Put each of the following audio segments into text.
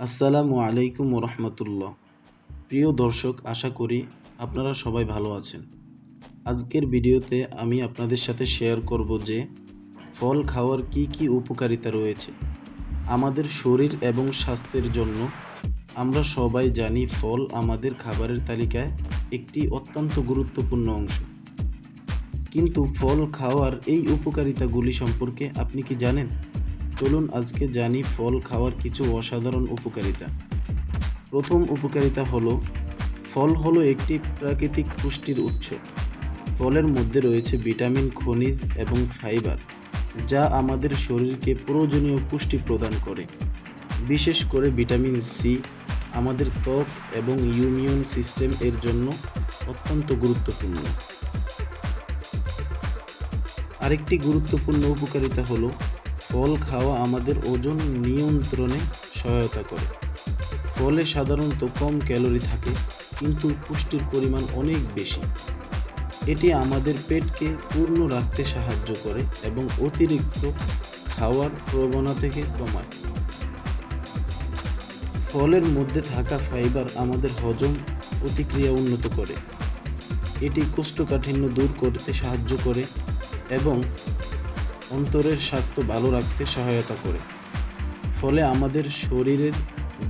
আসসালামু আলাইকুম রহমতুল্লাহ প্রিয় দর্শক, আশা করি আপনারা সবাই ভালো আছেন। আজকের ভিডিওতে আমি আপনাদের সাথে শেয়ার করব যে, ফল খাওয়ার কি কি উপকারিতা রয়েছে। আমাদের শরীর এবং স্বাস্থ্যের জন্য আমরা সবাই জানি ফল আমাদের খাবারের তালিকায় একটি অত্যন্ত গুরুত্বপূর্ণ অংশ। কিন্তু ফল খাওয়ার এই উপকারিতাগুলি সম্পর্কে আপনি কি জানেন? চলুন আজকে জানি ফল খাওয়ার কিছু অসাধারণ উপকারিতা। প্রথম উপকারিতা হলো, ফল হলো একটি প্রাকৃতিক পুষ্টির উৎস। ফলের মধ্যে রয়েছে ভিটামিন, খনিজ এবং ফাইবার, যা আমাদের শরীরকে প্রয়োজনীয় পুষ্টি প্রদান করে। বিশেষ করে ভিটামিন সি, আমাদের ত্বক এবং ইমিউন সিস্টেম এর জন্য অত্যন্ত গুরুত্বপূর্ণ। আরেকটি গুরুত্বপূর্ণ উপকারিতা হলো ফল খাওয়া আমাদের ওজন নিয়ন্ত্রণে সহায়তা করে। ফলে সাধারণত কম ক্যালোরি থাকে, কিন্তু পুষ্টির পরিমাণ অনেক বেশি। এটি আমাদের পেটকে পূর্ণ রাখতে সাহায্য করে এবং অতিরিক্ত খাওয়ার প্রবণতা থেকে কমায়। ফলের মধ্যে থাকা ফাইবার আমাদের হজম প্রতিক্রিয়া উন্নত করে। এটি কোষ্ঠকাঠিন্য দূর করতে সাহায্য করে এবং অন্তরের স্বাস্থ্য ভালো রাখতে সহায়তা করে। ফলে আমাদের শরীরের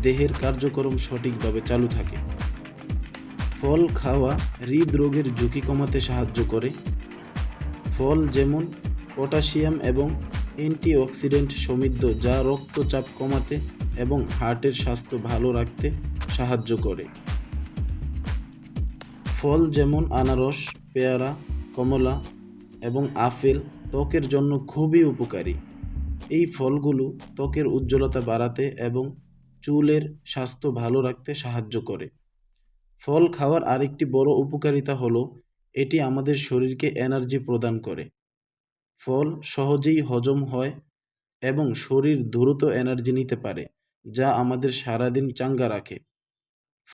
দেহের কার্যক্রম সঠিকভাবে চালু থাকে। ফল খাওয়া হৃদরোগের ঝুঁকি কমাতে সাহায্য করে। ফল যেমন পটাশিয়াম এবং অ্যান্টিঅক্সিডেন্ট সমৃদ্ধ, যা রক্তচাপ কমাতে এবং হার্টের স্বাস্থ্য ভালো রাখতে সাহায্য করে। ফল যেমন আনারস, পেয়ারা, কমলা এবং আপেল ত্বকের জন্য খুবই উপকারী। এই ফলগুলো ত্বকের উজ্জ্বলতা বাড়াতে এবং চুলের স্বাস্থ্য ভালো রাখতে সাহায্য করে। ফল খাওয়ার আরেকটি বড় উপকারিতা হলো, এটি আমাদের শরীরকে এনার্জি প্রদান করে। ফল সহজেই হজম হয় এবং শরীর দ্রুত এনার্জি নিতে পারে, যা আমাদের সারাদিন চাঙ্গা রাখে।